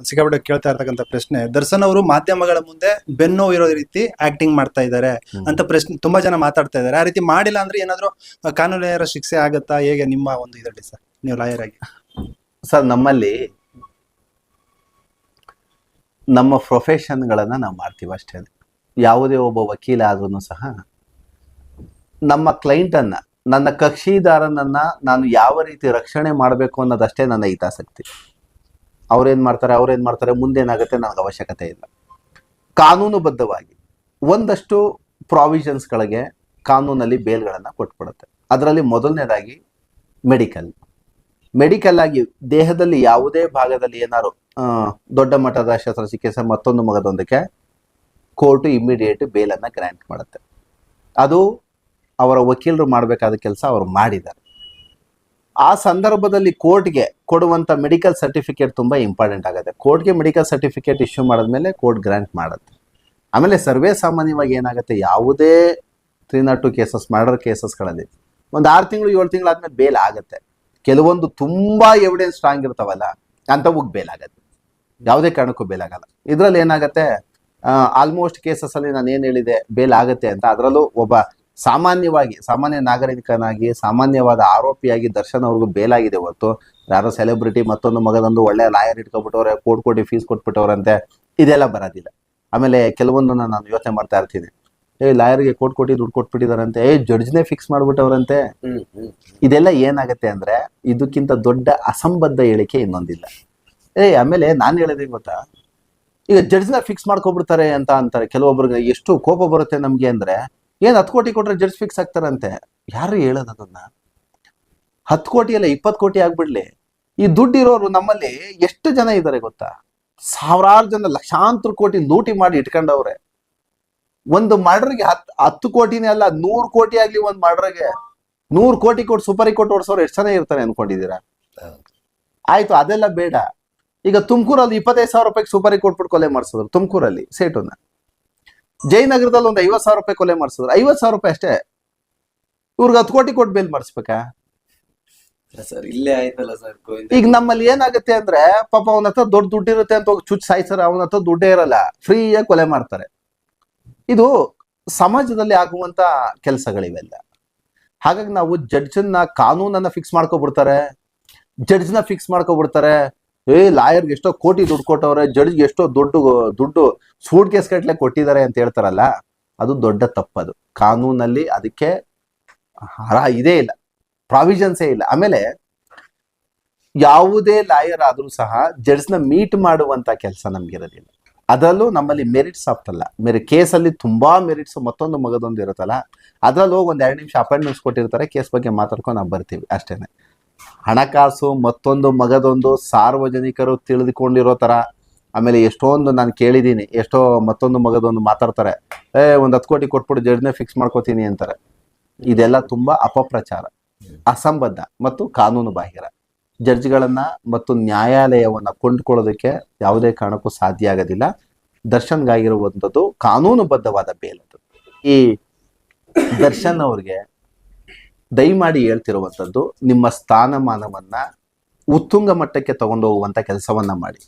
ಸಿಕ್ಕಾಪಟ್ಟೆ ಕೇಳ್ತಾ ಇರ್ತಕ್ಕಂಥ ಪ್ರಶ್ನೆ ದರ್ಶನ್ ಅವರು ಮಾಧ್ಯಮಗಳ ಮುಂದೆ ಬೆನ್ನು ಇರೋ ರೀತಿ ಆಕ್ಟಿಂಗ್ ಮಾಡ್ತಾ ಇದ್ದಾರೆ ಅಂತ ಪ್ರಶ್ನೆ ತುಂಬಾ ಜನ ಮಾತಾಡ್ತಾ ಇದ್ದಾರೆ. ಆ ರೀತಿ ಮಾಡಿಲ್ಲ ಅಂದ್ರೆ ಏನಾದ್ರು ಕಾನೂನು ಕಾನೂನಿನ ಶಿಕ್ಷೆ ಆಗತ್ತಾ? ಹೇಗೆ ನಿಮ್ಮ ಒಂದು ಇದರಲ್ಲಿ ಸರ್? ನೀವು ಲಾಯರ್ ಆಗಿ. ಸರ್ ನಮ್ಮಲ್ಲಿ ನಮ್ಮ ಪ್ರೊಫೆಷನ್ಗಳನ್ನ ನಾವು ಮಾಡ್ತೀವಿ ಅಷ್ಟೇ ಯಾವುದೇ ಒಬ್ಬ ವಕೀಲ ಆದ್ರೂ ಸಹ ನಮ್ಮ ಕ್ಲೈಂಟನ್ನು ನನ್ನ ಕಕ್ಷಿದಾರನನ್ನ ನಾನು ಯಾವ ರೀತಿ ರಕ್ಷಣೆ ಮಾಡಬೇಕು ಅನ್ನೋದಷ್ಟೇ ನನ್ನ ಹಿತಾಸಕ್ತಿ. ಅವ್ರೇನ್ ಮಾಡ್ತಾರೆ, ಅವ್ರೇನು ಮಾಡ್ತಾರೆ, ಮುಂದೇನಾಗುತ್ತೆ ನನಗೆ ಅವಶ್ಯಕತೆ ಇಲ್ಲ. ಕಾನೂನುಬದ್ಧವಾಗಿ ಒಂದಷ್ಟು ಪ್ರಾವಿಷನ್ಸ್ಗಳಿಗೆ ಕಾನೂನಲ್ಲಿ ಬೇಲ್ಗಳನ್ನು ಕೊಟ್ಬಿಡುತ್ತೆ. ಅದರಲ್ಲಿ ಮೊದಲನೇದಾಗಿ ಮೆಡಿಕಲ್ ಮೆಡಿಕಲ್ ಆಗಿ ದೇಹದಲ್ಲಿ ಯಾವುದೇ ಭಾಗದಲ್ಲಿ ಏನಾದ್ರು ದೊಡ್ಡ ಮಟ್ಟದ ಶಸ್ತ್ರಚಿಕಿತ್ಸೆ ಮತ್ತೊಂದು ಮಗದೊಂದಕ್ಕೆ ಕೋರ್ಟು ಇಮಿಡಿಯೇಟ್ ಬೇಲನ್ನು ಗ್ರ್ಯಾಂಟ್ ಮಾಡುತ್ತೆ. ಅದು ಅವರ ವಕೀಲರು ಮಾಡಬೇಕಾದ ಕೆಲಸ ಅವರು ಮಾಡಿದ್ದಾರೆ. ಆ ಸಂದರ್ಭದಲ್ಲಿ ಕೋರ್ಟ್ಗೆ ಕೊಡುವಂಥ ಮೆಡಿಕಲ್ ಸರ್ಟಿಫಿಕೇಟ್ ತುಂಬ ಇಂಪಾರ್ಟೆಂಟ್ ಆಗುತ್ತೆ. ಕೋರ್ಟ್ಗೆ ಮೆಡಿಕಲ್ ಸರ್ಟಿಫಿಕೇಟ್ ಇಶ್ಯೂ ಮಾಡಿದ್ಮೇಲೆ ಕೋರ್ಟ್ ಗ್ರ್ಯಾಂಟ್ ಮಾಡುತ್ತೆ. ಆಮೇಲೆ ಸರ್ವೇ ಸಾಮಾನ್ಯವಾಗಿ ಏನಾಗುತ್ತೆ? ಯಾವುದೇ three nought two cases murder ಕೇಸಸ್ಗಳಲ್ಲಿ ಒಂದು ಆರು ತಿಂಗಳು, ಏಳು ತಿಂಗಳಾದ್ಮೇಲೆ ಬೇಲ್ ಆಗುತ್ತೆ. ಕೆಲವೊಂದು ತುಂಬಾ ಎವಿಡೆನ್ಸ್ ಸ್ಟ್ರಾಂಗ್ ಇರ್ತಾವಲ್ಲ ಅಂಥವಕ್ಕೆ ಬೇಲ್ ಆಗುತ್ತೆ ಯಾವುದೇ ಕಾರಣಕ್ಕೂ ಬೇಲ್ ಆಗಲ್ಲ ಇದರಲ್ಲಿ ಏನಾಗುತ್ತೆ? ಆಲ್ಮೋಸ್ಟ್ ಕೇಸಸ್ ಅಲ್ಲಿ ನಾನು ಏನು ಹೇಳಿದೆ, ಬೇಲ್ ಆಗುತ್ತೆ ಅಂತ. ಅದರಲ್ಲೂ ಒಬ್ಬ ಸಾಮಾನ್ಯವಾಗಿ ಸಾಮಾನ್ಯ ನಾಗರಿಕನಾಗಿ ಸಾಮಾನ್ಯವಾದ ಆರೋಪಿಯಾಗಿ ದರ್ಶನ್ ಅವ್ರಿಗೂ ಬೇಲಾಗಿದೆ ಹೊತ್ತು ಯಾರೋ ಸೆಲೆಬ್ರಿಟಿ ಮತ್ತೊಂದು ಮಗದೊಂದು ಒಳ್ಳೆ ಲಾಯರ್ ಇಟ್ಕೊಬಿಟ್ಟವ್ರೆ ಕೋಟಿ ಕೋಟಿ ಫೀಸ್ ಕೊಟ್ಬಿಟ್ಟವ್ರಂತೆ ಇದೆಲ್ಲ ಬರೋದಿಲ್ಲ. ಆಮೇಲೆ ಕೆಲವೊಂದನ್ನ ನಾನು ಯೋಚನೆ ಮಾಡ್ತಾ ಇರ್ತೀನಿ. ಏ ಲಾಯರ್ಗೆ ಕೋಟಿ ಕೋಟಿ ದುಡ್ಡು ಕೊಟ್ಬಿಟ್ಟಿದಾರಂತೆ ಏ ಜಡ್ಜ್ನೇ ಫಿಕ್ಸ್ ಮಾಡ್ಬಿಟ್ಟವ್ರಂತೆ. ಇದೆಲ್ಲ ಏನಾಗುತ್ತೆ ಅಂದ್ರೆ ಇದಕ್ಕಿಂತ ದೊಡ್ಡ ಅಸಂಬದ್ಧ ಹೇಳಿಕೆ ಇನ್ನೊಂದಿಲ್ಲ. ಏ ಆಮೇಲೆ ನಾನು ಹೇಳಿದೆ ಗೊತ್ತಾ? ಈಗ ಜಡ್ಜ್ನ ಫಿಕ್ಸ್ ಮಾಡ್ಕೊಬಿಡ್ತಾರೆ ಅಂತ ಅಂತಾರೆ. ಕೆಲವೊಬ್ರಿಗೆ ಎಷ್ಟು ಕೋಪ ಬರುತ್ತೆ ನಮ್ಗೆ ಅಂದ್ರೆ ಏನ್ ಹತ್ತು ಕೋಟಿ ಕೊಟ್ರೆ ಜಡ್ಜ್ ಫಿಕ್ಸ್ ಆಗ್ತಾರಂತೆ? ಯಾರು ಹೇಳೋದು ಅದನ್ನ? ಹತ್ತು ಕೋಟಿ ಅಲ್ಲ, ಇಪ್ಪತ್ತು ಕೋಟಿ ಆಗ್ಬಿಡ್ಲಿ. ಈ ದುಡ್ಡು ಇರೋರು ನಮ್ಮಲ್ಲಿ ಎಷ್ಟು ಜನ ಇದ್ದಾರೆ ಗೊತ್ತಾ? ಸಾವಿರಾರು ಜನ, ಲಕ್ಷಾಂತರ ಕೋಟಿ ಲೂಟಿ ಮಾಡಿ ಇಟ್ಕೊಂಡವ್ರೆ. ಒಂದು ಮರ್ಡರ್ಗೆ ಹತ್, ಹತ್ತು ಕೋಟಿನೇ ಅಲ್ಲ, ನೂರು ಕೋಟಿ ಆಗ್ಲಿ ಒಂದು ಮರ್ಡರ್ಗೆ. ನೂರು ಕೋಟಿ ಕೊಟ್ಟು ಸೂಪರಿ ಕೋಟ್ ಓಡಿಸೋರು ಎಷ್ಟು ಜನ ಇರ್ತಾರೆ ಅನ್ಕೊಂಡಿದ್ದೀರಾ? ಆಯ್ತು, ಅದೆಲ್ಲ ಬೇಡ. ಈಗ ತುಮಕೂರಲ್ಲಿ ಇಪ್ಪತ್ತೈದು ಸಾವಿರ ರೂಪಾಯಿಗೆ ಸೂಪರಿ ಕೋಟ್ ಕೊಲೆ ಮಾಡಿಸಿದ್ರು, ತುಮಕೂರಲ್ಲಿ ಸೇಟುನ ಜಯನಗರದಲ್ಲಿ ಒಂದು ಐವತ್ ಸಾವಿರ ರೂಪಾಯಿ ಕೊಲೆ ಮಾಡಿಸಿದ್ರು. ಐವತ್ ಸಾವಿರ ರೂಪಾಯಿ ಅಷ್ಟೇ. ಇವ್ರಿಗೆ ಹತ್ತು ಕೋಟಿ ಕೊಟ್ಟು ಬೇಲ್ ಮಾಡಿಸ್ಬೇಕಾ? ಸರ್ ಇಲ್ಲೇ ಆಯ್ತಲ್ಲ ಸರ್ ಈಗ ನಮ್ಮಲ್ಲಿ ಏನಾಗುತ್ತೆ ಅಂದ್ರೆ ಪಾಪ ಅವನ ಹತ್ರ ದೊಡ್ಡ ದುಡ್ಡು ಇರುತ್ತೆ ಅಂತ ಹೋಗಿ ಚುಚ್ ಸಾಯಿಸ್ತಾರೆ ಅವನ ಹತ್ರ ದುಡ್ಡೇ ಇರಲ್ಲ. ಫ್ರೀಯಾಗಿ ಕೊಲೆ ಮಾಡ್ತಾರೆ. ಇದು ಸಮಾಜದಲ್ಲಿ ಆಗುವಂತ ಕೆಲಸಗಳಿವೆಲ್ಲ. ಹಾಗಾಗಿ ನಾವು ಜಡ್ಜನ್ನ ಕಾನೂನನ್ನ ಫಿಕ್ಸ್ ಮಾಡ್ಕೊಬಿಡ್ತಾರೆ. ಜಡ್ಜ್ನ ಫಿಕ್ಸ್ ಮಾಡ್ಕೊಬಿಡ್ತಾರೆ. ಏ ಲಾಯರ್ಗೆ ಎಷ್ಟೋ ಕೋಟಿ ದುಡ್ಡು ಕೊಟ್ಟವ್ರೆ ಜಡ್ಜ್ಗೆ ಎಷ್ಟೋ ದುಡ್ಡು ದುಡ್ಡು ಸೂಟ್ ಕೇಸ್ ಕಟ್ಲೆ ಕೊಟ್ಟಿದ್ದಾರೆ ಅಂತ ಹೇಳ್ತಾರಲ್ಲ, ಅದು ದೊಡ್ಡ ತಪ್ಪದು. ಕಾನೂನಲ್ಲಿ ಅದಕ್ಕೆ ಹರ ಇದೇ ಇಲ್ಲ ಪ್ರಾವಿಷನ್ಸೇ ಇಲ್ಲ. ಆಮೇಲೆ ಯಾವುದೇ ಲಾಯರ್ ಆದರೂ ಸಹ ಜಡ್ಜ್ನ ಮೀಟ್ ಮಾಡುವಂತ ಕೆಲಸ ನಮ್ಗಿರೋದಿಲ್ಲ ಅದರಲ್ಲೂ ನಮ್ಮಲ್ಲಿ ಮೆರಿಟ್ಸ್ ಆಗ್ತಲ್ಲ. ಮೇರೆ ಕೇಸಲ್ಲಿ ತುಂಬಾ ಮೆರಿಟ್ಸ್ ಮತ್ತೊಂದು ಮಗದೊಂದು ಇರುತ್ತಲ್ಲ, ಅದ್ರಲ್ಲಿ ಹೋಗಿ ಒಂದ್ ಎರಡು ನಿಮಿಷ ಅಪಾಯಿಂಟ್ಮೆಂಟ್ಸ್ ಕೊಟ್ಟಿರ್ತಾರೆ ಕೇಸ್ ಬಗ್ಗೆ ಮಾತಾಡ್ಕೊಂಡು ನಾವು ಬರ್ತೀವಿ ಅಷ್ಟೇನೆ. ಹಣಕಾಸು ಮತ್ತೊಂದು ಮಗದೊಂದು ಸಾರ್ವಜನಿಕರು ತಿಳಿದುಕೊಂಡಿರೋ ತರ. ಆಮೇಲೆ ಎಷ್ಟೊಂದು ನಾನು ಕೇಳಿದ್ದೀನಿ ಎಷ್ಟೋ ಮತ್ತೊಂದು ಮಗದೊಂದು ಮಾತಾಡ್ತಾರೆ. ಏ, ಒಂದು ಹತ್ತು ಕೋಟಿ ಕೊಟ್ಬಿಟ್ಟು ಜಡ್ಜ್ನೇ ಫಿಕ್ಸ್ ಮಾಡ್ಕೋತೀನಿ ಅಂತಾರೆ. ಇದೆಲ್ಲ ತುಂಬಾ ಅಪಪ್ರಚಾರ, ಅಸಂಬದ್ಧ ಮತ್ತು ಕಾನೂನು ಬಾಹಿರ. ಜಡ್ಜ್ಗಳನ್ನ ಮತ್ತು ನ್ಯಾಯಾಲಯವನ್ನ ಕೊಂಡ್ಕೊಳ್ಳೋದಕ್ಕೆ ಯಾವುದೇ ಕಾರಣಕ್ಕೂ ಸಾಧ್ಯ ಆಗೋದಿಲ್ಲ. ದರ್ಶನ್ಗಾಗಿರುವಂಥದ್ದು ಕಾನೂನುಬದ್ಧವಾದ ಬೇಲ್ ಅದು. ಈ ದರ್ಶನ್ ಅವ್ರಿಗೆ ದಯಮಾಡಿ ಹೇಳ್ತಿರುವಂಥದ್ದು, ನಿಮ್ಮ ಸ್ಥಾನಮಾನವನ್ನ ಉತ್ತುಂಗ ಮಟ್ಟಕ್ಕೆ ತಗೊಂಡು ಹೋಗುವಂಥ ಕೆಲಸವನ್ನ ಮಾಡಿ.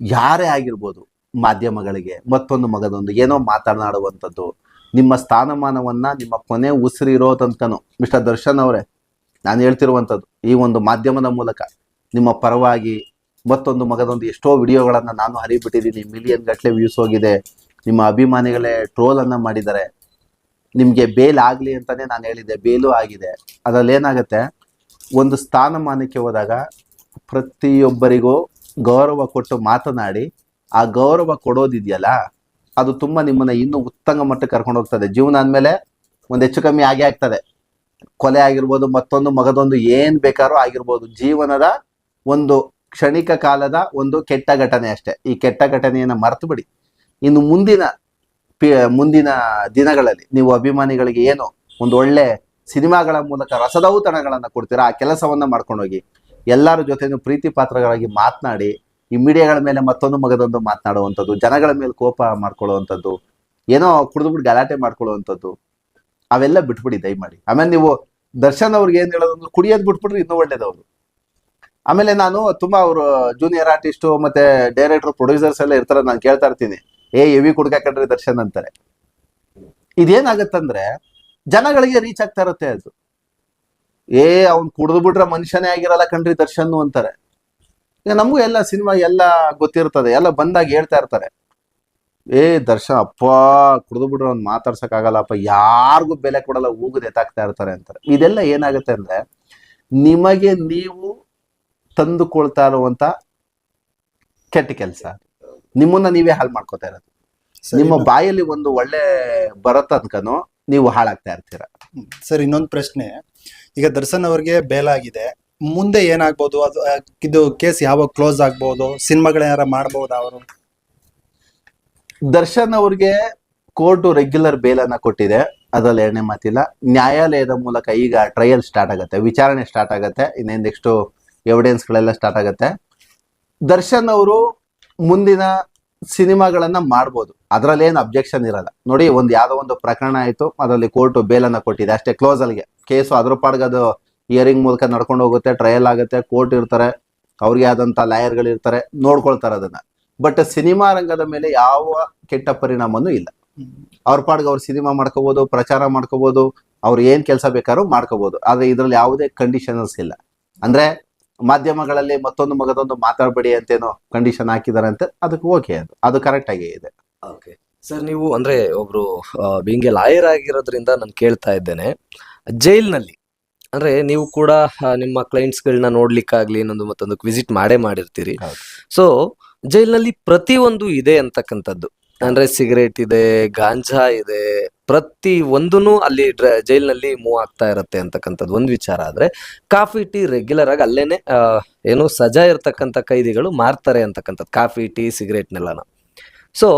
ಯಾರೇ ಆಗಿರ್ಬೋದು ಮಾಧ್ಯಮಗಳಿಗೆ, ಮತ್ತೊಂದು ಮಗದೊಂದು, ಏನೋ ಮಾತನಾಡುವಂಥದ್ದು, ನಿಮ್ಮ ಸ್ಥಾನಮಾನವನ್ನ ನಿಮ್ಮ ಕೊನೆ ಉಸಿರಿರೋ ತನಕನೂ, ಮಿಸ್ಟರ್ ದರ್ಶನ್ ಅವರೇ, ನಾನು ಹೇಳ್ತಿರುವಂಥದ್ದು, ಈ ಒಂದು ಮಾಧ್ಯಮದ ಮೂಲಕ ನಿಮ್ಮ ಪರವಾಗಿ ಮತ್ತೊಂದು ಮಗದೊಂದು ಎಷ್ಟೋ ವಿಡಿಯೋಗಳನ್ನು ನಾನು ಹರಿಬಿಟ್ಟಿದ್ದೀನಿ ಮಿಲಿಯನ್ ಗಟ್ಟಲೆ ವ್ಯೂಸ್ ಹೋಗಿದೆ, ನಿಮ್ಮ ಅಭಿಮಾನಿಗಳೇ ಟ್ರೋಲನ್ನು ಮಾಡಿದ್ದಾರೆ ನಿಮ್ಗೆ ಬೇಲ್ ಆಗ್ಲಿ ಅಂತಾನೆ ನಾನು ಹೇಳಿದ್ದೆ, ಬೇಲು ಆಗಿದೆ. ಅದ್ರಲ್ಲಿ ಏನಾಗುತ್ತೆ, ಒಂದು ಸ್ಥಾನಮಾನಕ್ಕೆ ಹೋದಾಗ ಪ್ರತಿಯೊಬ್ಬರಿಗೂ ಗೌರವ ಕೊಟ್ಟು ಮಾತನಾಡಿ, ಆ ಗೌರವ ಕೊಡೋದಿದೆಯಲ್ಲ, ಅದು ತುಂಬ ನಿಮ್ಮನ್ನ ಇನ್ನೂ ಉತ್ತಂಗ ಮಟ್ಟಕ್ಕೆ ಕರ್ಕೊಂಡು ಹೋಗ್ತದೆ. ಜೀವನ ಅಂದಮೇಲೆ ಒಂದು ಹೆಚ್ಚು ಕಮ್ಮಿ ಆಗೇ ಆಗ್ತದೆ. ಕೊಲೆ ಆಗಿರ್ಬೋದು, ಮತ್ತೊಂದು ಮಗದೊಂದು ಏನ್ ಬೇಕಾದ್ರೂ ಆಗಿರ್ಬೋದು, ಜೀವನದ ಒಂದು ಕ್ಷಣಿಕ ಕಾಲದ ಒಂದು ಕೆಟ್ಟ ಘಟನೆ ಅಷ್ಟೇ. ಈ ಕೆಟ್ಟ ಘಟನೆಯನ್ನು ಮರೆತು ಬಿಡಿ ಇನ್ನು ಮುಂದಿನ ಮುಂದಿನ ದಿನಗಳಲ್ಲಿ ನೀವು ಅಭಿಮಾನಿಗಳಿಗೆ ಏನು ಒಂದು ಒಳ್ಳೆ ಸಿನಿಮಾಗಳ ಮೂಲಕ ರಸದೌತಣಗಳನ್ನು ಕೊಡ್ತೀರಾ? ಆ ಕೆಲಸವನ್ನ ಮಾಡ್ಕೊಂಡು ಹೋಗಿ ಎಲ್ಲರ ಜೊತೆ ಪ್ರೀತಿ ಪಾತ್ರಗಳಾಗಿ ಮಾತನಾಡಿ, ಈ ಮೀಡಿಯಾಗಳ ಮೇಲೆ ಮತ್ತೊಂದು ಮಗದೊಂದು ಮಾತನಾಡುವಂಥದ್ದು, ಜನಗಳ ಮೇಲೆ ಕೋಪ ಮಾಡ್ಕೊಳ್ಳುವಂಥದ್ದು, ಏನೋ ಕುಡಿದ್ಬಿಟ್ಟು ಗಲಾಟೆ ಮಾಡ್ಕೊಳ್ಳುವಂಥದ್ದು, ಅವೆಲ್ಲ ಬಿಟ್ಬಿಡಿ ದಯಮಾಡಿ. ಆಮೇಲೆ ನೀವು ದರ್ಶನ್ ಅವ್ರಿಗೆ ಏನ್ ಹೇಳೋದು ಅಂದ್ರೆ ಕುಡಿಯೋದ್ ಬಿಟ್ಬಿಟ್ರೆ ಇನ್ನೂ ಒಳ್ಳೇದವ್ರು ಆಮೇಲೆ ನಾನು ತುಂಬಾ ಅವರು ಜೂನಿಯರ್ ಆರ್ಟಿಸ್ಟು ಮತ್ತೆ ಡೈರೆಕ್ಟರ್ ಪ್ರೊಡ್ಯೂಸರ್ಸ್ ಎಲ್ಲ ಇರ್ತಾರೆ, ನಾನು ಕೇಳ್ತಾ ಇರ್ತೀನಿ. ಏ ಎವಿ ಕುಡ್ಕ ಕಣ್ರಿ ದರ್ಶನ್ ಅಂತಾರೆ. ಇದೇನಾಗತ್ತಂದ್ರೆ, ಜನಗಳಿಗೆ ರೀಚ್ ಆಗ್ತಾ ಇರುತ್ತೆ ಅದು. ಏ, ಅವ್ನ್ ಕುಡಿದು ಬಿಟ್ರೆ ಮನುಷ್ಯನೇ ಆಗಿರಲ್ಲ ಕಣ್ರಿ ದರ್ಶನ್ ಅಂತಾರೆ. ಈಗ ನಮಗೂ ಎಲ್ಲ ಸಿನಿಮಾ ಎಲ್ಲ ಗೊತ್ತಿರ್ತದೆ, ಎಲ್ಲ ಬಂದಾಗ ಹೇಳ್ತಾ ಇರ್ತಾರೆ. ಏ, ದರ್ಶನ್, ಅಪ್ಪ, ಕುಡಿದು ಬಿಟ್ರೆ ಅವ್ನು ಮಾತಾಡ್ಸಕ್ ಆಗಲ್ಲಪ್ಪ ಯಾರಿಗೂ ಬೆಲೆ ಕೊಡಲ್ಲ ಹೋಗುದು ಎತ್ತಾಗ್ತಾ ಇರ್ತಾರೆ ಅಂತಾರೆ. ಇದೆಲ್ಲ ಏನಾಗುತ್ತೆ ಅಂದ್ರೆ, ನಿಮಗೆ ನೀವು ತಂದುಕೊಳ್ತಾ ಇರುವಂತ ಕೆಟ್ಟ ಕೆಲಸ. ನಿಮ್ಮನ್ನ ನೀವೇ ಹಾಳು ಮಾಡ್ಕೋತಾ ಇರೋದು. ನಿಮ್ಮ ಬಾಯಲ್ಲಿ ಒಂದು ಒಳ್ಳೆ ಬರತ್ತ ಅನ್ಕನು ನೀವು ಹಾಳಾಗ್ತಾ ಇರ್ತೀರ. ಸರ್ ಇನ್ನೊಂದು ಪ್ರಶ್ನೆ. ಈಗ ದರ್ಶನ್ ಅವ್ರಿಗೆ ಬೇಲಾಗಿದೆ ಮುಂದೆ ಏನಾಗ್ಬೋದು? ಅದು ಇದು ಕೇಸ್ ಯಾವಾಗ ಕ್ಲೋಸ್ ಆಗ್ಬೋದು? ಸಿನಿಮಾಗಳ ಯಾರ ಮಾಡ್ಬೋದಾ ಅವರು? ದರ್ಶನ್ ಅವ್ರಿಗೆ ಕೋರ್ಟ್ ರೆಗ್ಯುಲರ್ ಬೇಲನ್ನ ಕೊಟ್ಟಿದೆ. ಅದ್ರಲ್ಲಿ ಎರಡನೇ ಮಾತಿಲ್ಲ. ನ್ಯಾಯಾಲಯದ ಮೂಲಕ ಈಗ ಟ್ರಯಲ್ ಸ್ಟಾರ್ಟ್ ಆಗುತ್ತೆ. ವಿಚಾರಣೆ ಸ್ಟಾರ್ಟ್ ಆಗುತ್ತೆ. ಇನ್ನೇನು ನೆಕ್ಸ್ಟ್ ಎವಿಡೆನ್ಸ್ ಗಳೆಲ್ಲ ಸ್ಟಾರ್ಟ್ ಆಗುತ್ತೆ. ದರ್ಶನ್ ಅವರು ಮುಂದಿನ ಸಿನಿಮಾಗಳನ್ನ ಮಾಡ್ಬೋದು. ಅದ್ರಲ್ಲಿ ಏನು ಅಬ್ಜೆಕ್ಷನ್ ಇರಲ್ಲ. ನೋಡಿ, ಒಂದು ಯಾವ್ದೋ ಒಂದು ಪ್ರಕರಣ ಆಯ್ತು, ಅದರಲ್ಲಿ ಕೋರ್ಟ್ ಬೇಲನ್ನ ಕೊಟ್ಟಿದೆ. ಅಷ್ಟೇ ಕ್ಲೋಸ್ ಅಲ್ಲಿಗೆ. ಕೇಸು ಅದ್ರ ಅದು ಹಿಯರಿಂಗ್ ಮೂಲಕ ನಡ್ಕೊಂಡು ಹೋಗುತ್ತೆ ಟ್ರಯಲ್ ಆಗುತ್ತೆ ಕೋರ್ಟ್ ಇರ್ತಾರೆ, ಅವ್ರಿಗೆ ಆದಂತ ಲಾಯರ್ಗಳು ಇರ್ತಾರೆ, ನೋಡ್ಕೊಳ್ತಾರೆ ಅದನ್ನ. ಬಟ್ ಸಿನಿಮಾ ರಂಗದ ಮೇಲೆ ಯಾವ ಕೆಟ್ಟ ಪರಿಣಾಮನೂ ಇಲ್ಲ. ಅವ್ರ ಪಾಡ್ಗೆ ಅವ್ರು ಸಿನಿಮಾ ಮಾಡ್ಕೋಬಹುದು ಪ್ರಚಾರ ಮಾಡ್ಕೋಬಹುದು ಅವ್ರು ಏನ್ ಕೆಲಸ ಬೇಕಾದ್ರೂ ಮಾಡ್ಕೋಬಹುದು ಆದ್ರೆ ಇದ್ರಲ್ಲಿ ಯಾವುದೇ ಕಂಡೀಷನಲ್ಸ್ ಇಲ್ಲ. ಅಂದ್ರೆ ಮಾಧ್ಯಮಗಳಲ್ಲಿ ಮತ್ತೊಂದು ಮಗದೊಂದು ಮಾತಾಡಬೇಡಿ ಅಂತೇನೋ ಕಂಡೀಷನ್ ಹಾಕಿದಾರೆ ಅಂತ ಅದಕ್ಕೆ ಓಕೆ ಅದು. ಅದು ಕರೆಕ್ಟ್ ಆಗಿ ಇದೆ. ಓಕೆ ಸರ್ ನೀವು ಅಂದ್ರೆ ಒಬ್ರು ಬೀಂಗ್ ಲಾಯರ್ ಆಗಿರೋದ್ರಿಂದ ನಾನು ಕೇಳ್ತಾ ಇದ್ದೇನೆ. ಜೈಲ್ನಲ್ಲಿ ಅಂದ್ರೆ ನೀವು ಕೂಡ ನಿಮ್ಮ ಕ್ಲೈಂಟ್ಸ್ಗಳನ್ನ ನೋಡ್ಲಿಕ್ಕಾಗ್ಲಿ ಇನ್ನೊಂದು ಮತ್ತೊಂದು ವಿಸಿಟ್ ಮಾಡೇ ಮಾಡಿರ್ತೀರಿ. ಸೊ ಜೈಲ್ನಲ್ಲಿ ಪ್ರತಿಯೊಂದು ಇದೆ ಅಂತಕ್ಕಂಥದ್ದು. ಅಂದ್ರೆ ಸಿಗರೇಟ್ ಇದೆ ಗಾಂಜಾ ಇದೆ ಪ್ರತಿ ಒಂದೂ ಅಲ್ಲಿ ಜೈಲ್ನಲ್ಲಿ ಮೂವ್ ಆಗ್ತಾ ಇರುತ್ತೆ ಅಂತಕ್ಕಂಥದ್ದು ಒಂದು ವಿಚಾರ ಆದರೆ, ಕಾಫಿ ಟೀ ರೆಗ್ಯುಲರ್ ಆಗಿ ಅಲ್ಲೇನೆ ಏನು ಸಜಾ ಇರ್ತಕ್ಕಂಥ ಕೈದಿಗಳು ಮಾರ್ತಾರೆ ಅಂತಕ್ಕಂಥದ್ದು, ಕಾಫಿ, ಟೀ, ಸಿಗರೇಟ್ನೆಲ್ಲನ. ಸೊ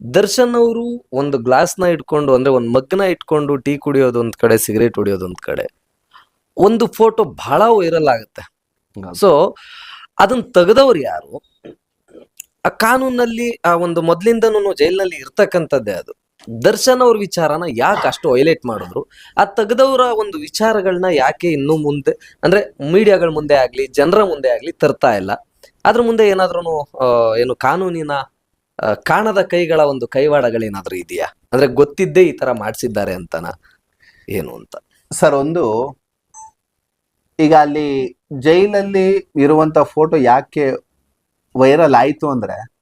ದರ್ಶನ್ ಅವರು ಒಂದು ಗ್ಲಾಸ್ನ ಇಟ್ಕೊಂಡು, ಅಂದ್ರೆ ಒಂದು ಮಗ್ನ ಇಟ್ಕೊಂಡು ಟೀ ಕುಡಿಯೋದು ಕಡೆ, ಸಿಗರೇಟ್ ಹೊಡಿಯೋದು ಕಡೆ, ಒಂದು ಫೋಟೋ ಬಹಳ ವೈರಲ್ ಆಗುತ್ತೆ. ಸೊ ಅದನ್ನ ತೆಗೆದವ್ರು ಯಾರು? ಆ ಕಾನೂನಲ್ಲಿ ಆ ಒಂದು ಮೊದ್ಲಿಂದನೂ ಜೈಲಿನಲ್ಲಿ ಇರ್ತಕ್ಕಂಥದ್ದೇ ಅದು. ದರ್ಶನ್ ಅವ್ರ ವಿಚಾರನ ಯಾಕೆ ಅಷ್ಟು ಹೈಲೈಟ್ ಮಾಡಿದ್ರು? ಆ ತೆಗೆದವರ ಒಂದು ವಿಚಾರಗಳನ್ನ ಯಾಕೆ ಇನ್ನು ಮುಂದೆ, ಅಂದ್ರೆ ಮೀಡಿಯಾಗಳ ಮುಂದೆ ಆಗ್ಲಿ, ಜನರ ಮುಂದೆ ಆಗ್ಲಿ ತರ್ತಾ ಇಲ್ಲ. ಅದ್ರ ಮುಂದೆ ಏನಾದ್ರೂ ಏನು ಕಾನೂನಿನ ಕಾಣದ ಕೈಗಳ ಒಂದು ಕೈವಾಡಗಳೇನಾದ್ರೂ ಇದೆಯಾ? ಅಂದ್ರೆ ಗೊತ್ತಿದ್ದೇ ಈ ತರ ಮಾಡಿಸಿದ್ದಾರೆ ಅಂತನ? ಏನು ಅಂತ? ಸರ್, ಒಂದು, ಈಗ ಅಲ್ಲಿ ಜೈಲಲ್ಲಿ ಇರುವಂತ ಫೋಟೋ ಯಾಕೆ ವೈರಲ್ ಆಯ್ತು ಅಂದ್ರೆ,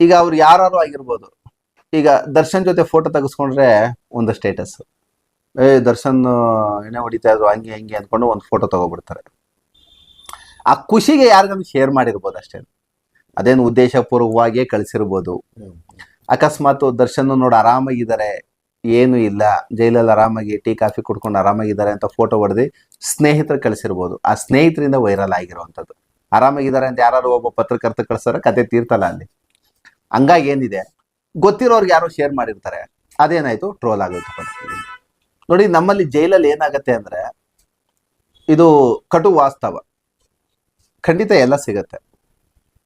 ಈಗ ಅವ್ರು ಯಾರು ಆಗಿರ್ಬೋದು ಈಗ ದರ್ಶನ್ ಜೊತೆ ಫೋಟೋ ತೆಗೆಸ್ಕೊಂಡ್ರೆ ಒಂದು ಸ್ಟೇಟಸ್ ಏ, ದರ್ಶನ್ ಏನೇ ಹೊಡಿತಾ ಇದ್ರು, ಹಂಗೆ ಹಂಗೆ ಅಂದ್ಕೊಂಡು ಒಂದು ಫೋಟೋ ತಗೋಬಿಡ್ತಾರೆ. ಆ ಖುಷಿಗೆ ಯಾರಿಗಾದ್ರು ಶೇರ್ ಮಾಡಿರ್ಬೋದು ಅಷ್ಟೇ. ಅದೇನು ಉದ್ದೇಶಪೂರ್ವವಾಗಿಯೇ ಕಳಿಸಿರ್ಬೋದು. ಅಕಸ್ಮಾತ್ ದರ್ಶನ್ ನೋಡಿ ಆರಾಮಾಗಿದ್ದಾರೆ. ಏನು ಇಲ್ಲ. ಜೈಲಲ್ಲಿ ಆರಾಮಾಗಿ ಟೀ, ಕಾಫಿ ಕುಡ್ಕೊಂಡು ಆರಾಮಾಗಿದ್ದಾರೆ ಅಂತ ಫೋಟೋ ಹೊಡೆದು ಸ್ನೇಹಿತರು ಕಳಿಸಿರ್ಬೋದು. ಆ ಸ್ನೇಹಿತರಿಂದ ವೈರಲ್ ಆಗಿರುವಂಥದ್ದು. ಆರಾಮಾಗಿದ್ದಾರೆ ಅಂತ ಯಾರು ಒಬ್ಬ ಪತ್ರಕರ್ತ ಕಳಿಸ್ತಾರೆ ಕತೆ ತೀರ್ತಲ್ಲ ಅಲ್ಲಿ. ಹಂಗಾಗಿ ಏನಿದೆ? ಗೊತ್ತಿರೋರ್ಗೆ ಯಾರೋ ಶೇರ್ ಮಾಡಿರ್ತಾರೆ. ಅದೇನಾಯ್ತು? ಟ್ರೋಲ್ ಆಗುತ್ತೆ ನೋಡಿ, ನಮ್ಮಲ್ಲಿ ಜೈಲಲ್ಲಿ ಏನಾಗತ್ತೆ ಅಂದ್ರೆ, ಇದು ಕಟು ವಾಸ್ತವ. ಖಂಡಿತ ಎಲ್ಲ ಸಿಗತ್ತೆ.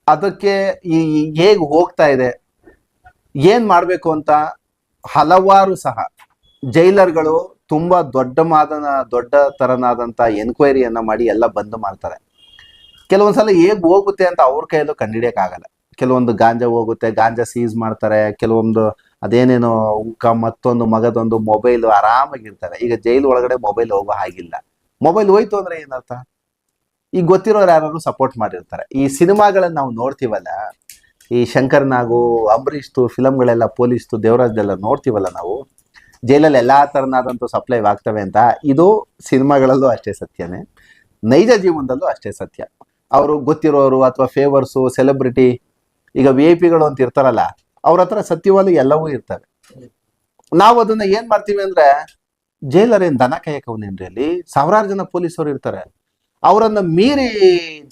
ಅದಕ್ಕೆ ಈ ಹೇಗೆ ಹೋಗ್ತಾ ಇದೆ, ಏನ್ ಮಾಡ್ಬೇಕು ಅಂತ ಹಲವಾರು ಸಹ ಜೈಲರ್ಗಳು ತುಂಬಾ ದೊಡ್ಡ ಮಾದನ ದೊಡ್ಡ ತರನಾದಂತ ಎನ್ಕ್ವೈರಿಯನ್ನ ಮಾಡಿ ಎಲ್ಲ ಬಂದ್ ಮಾಡ್ತಾರೆ. ಕೆಲವೊಂದ್ಸಲ ಹೇಗ್ ಹೋಗುತ್ತೆ ಅಂತ ಅವ್ರ ಕೈಯಲ್ಲೂ ಕಂಡಿಡಿಯಕ್ ಆಗಲ್ಲ. ಕೆಲವೊಂದು ಗಾಂಜಾ ಹೋಗುತ್ತೆ, ಗಾಂಜಾ ಸೀಸ್ ಮಾಡ್ತಾರೆ, ಕೆಲವೊಂದು ಅದೇನೇನೋ ಉಕ್ಕ ಮತ್ತೊಂದು ಮಗದೊಂದು ಮೊಬೈಲ್ ಆರಾಮಾಗಿರ್ತಾರೆ. ಈಗ ಜೈಲು ಒಳಗಡೆ ಮೊಬೈಲ್ ಹೋಗೋ ಹಾಗಿಲ್ಲ. ಮೊಬೈಲ್ ಹೋಯ್ತು ಅಂದ್ರೆ ಏನರ್ಥ? ಈಗ ಗೊತ್ತಿರೋರು ಯಾರು ಸಪೋರ್ಟ್ ಮಾಡಿರ್ತಾರೆ. ಈ ಸಿನಿಮಾಗಳನ್ನ ನಾವು ನೋಡ್ತೀವಲ್ಲ, ಈ ಶಂಕರ್ ನಾಗು ಫಿಲಮ್ಗಳೆಲ್ಲ ಪೊಲೀಸ್ದು, ದೇವರಾಜ್ದೆಲ್ಲ ನೋಡ್ತೀವಲ್ಲ ನಾವು? ಜೈಲಲ್ಲಿ ಎಲ್ಲಾ ಥರನಾದಂಥ ಸಪ್ಲೈ ಆಗ್ತವೆ ಅಂತ. ಇದು ಸಿನಿಮಾಗಳಲ್ಲೂ ಅಷ್ಟೇ ಸತ್ಯನೇ. ನೈಜ ಜೀವನದಲ್ಲೂ ಅಷ್ಟೇ ಸತ್ಯ. ಅವರು ಗೊತ್ತಿರೋರು ಅಥವಾ ಫೇವರ್ಸು ಸೆಲೆಬ್ರಿಟಿ ಈಗ ವಿ ಐ ಪಿಗಳು ಅಂತ ಇರ್ತಾರಲ್ಲ, ಅವ್ರ ಹತ್ರ ಸತ್ಯವಾದ ಎಲ್ಲವೂ ಇರ್ತವೆ. ನಾವು ಅದನ್ನ ಏನ್ ಮಾಡ್ತೀವಿ ಅಂದ್ರೆ ಜೈಲರ್ ಏನ್ ದನ ಕಾಯಕವನೇನ್ರಿ ಅಲ್ಲಿ? ಸಾವಿರಾರು ಜನ ಪೊಲೀಸರು ಇರ್ತಾರೆ. ಅವರನ್ನ ಮೀರಿ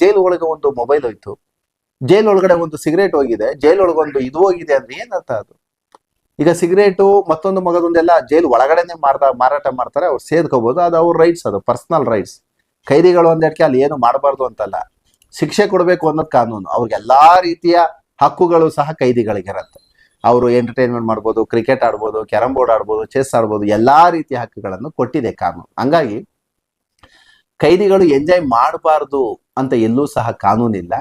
ಜೈಲ್ ಒಳಗೆ ಒಂದು ಮೊಬೈಲ್ ಹೋಯ್ತು. ಜೈಲ್ ಒಳಗಡೆ ಒಂದು ಸಿಗರೇಟ್ ಹೋಗಿದೆ. ಜೈಲ್ ಒಳಗೆ ಒಂದು ಇದು ಹೋಗಿದೆ ಅಂದ್ರೆ ಏನ್ ಅರ್ಥ ಅದು? ಈಗ ಸಿಗರೇಟು, ಮತ್ತೊಂದು ಮಗದೊಂದೆಲ್ಲ ಜೈಲ್ ಒಳಗಡೆನೆ ಮಾರ್ತಾ ಮಾರಾಟ ಮಾಡ್ತಾರೆ, ಅವ್ರು ಸೇದ್ಕೋಬಹುದು ಅದು ಅವ್ರ ರೈಟ್ಸ್ ಅದು ಪರ್ಸನಲ್ ರೈಟ್ಸ್ ಕೈದಿಗಳು ಒಂದೆಡ್ಕೆ ಅಲ್ಲಿ ಏನು ಮಾಡಬಾರ್ದು ಅಂತಲ್ಲ. ಶಿಕ್ಷೆ ಕೊಡಬೇಕು ಅನ್ನೋದು ಕಾನೂನು. ಅವ್ರಿಗೆ ಎಲ್ಲಾ ರೀತಿಯ ಹಕ್ಕುಗಳು ಸಹ ಕೈದಿಗಳಿಗಿರುತ್ತೆ. ಅವರು ಎಂಟರ್ಟೈನ್ಮೆಂಟ್ ಮಾಡ್ಬೋದು ಕ್ರಿಕೆಟ್ ಆಡ್ಬೋದು ಕ್ಯಾರಂ ಬೋರ್ಡ್ ಆಡ್ಬೋದು ಚೆಸ್ ಆಡ್ಬೋದು ಎಲ್ಲಾ ರೀತಿಯ ಹಕ್ಕುಗಳನ್ನು ಕೊಟ್ಟಿದೆ ಕಾನೂನು. ಹಂಗಾಗಿ ಕೈದಿಗಳು ಎಂಜಾಯ್ ಮಾಡಬಾರ್ದು ಅಂತ ಎಲ್ಲೂ ಸಹ ಕಾನೂನಿಲ್ಲ.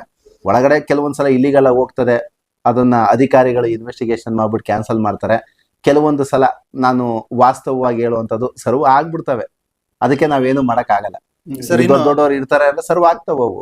ಒಳಗಡೆ ಕೆಲವೊಂದ್ಸಲ ಇಲ್ಲಿಗೆಲ್ಲ ಹೋಗ್ತದೆ. ಅದನ್ನ ಅಧಿಕಾರಿಗಳು ಇನ್ವೆಸ್ಟಿಗೇಷನ್ ಮಾಡ್ಬಿಟ್ಟು ಕ್ಯಾನ್ಸಲ್ ಮಾಡ್ತಾರೆ. ಕೆಲವೊಂದು ಸಲ ನಾನು ವಾಸ್ತವವಾಗಿ ಹೇಳುವಂಥದ್ದು ಸರ್ವ್ ಆಗ್ಬಿಡ್ತವೆ. ಅದಕ್ಕೆ ನಾವೇನು ಮಾಡೋಕ್ಕಾಗಲ್ಲ. ಸರ್ ದೊಡ್ಡ ದೊಡ್ಡವ್ರು ಇರ್ತಾರೆ ಅಂದ್ರೆ ಸರ್ವ್ ಆಗ್ತವೆ ಅವು.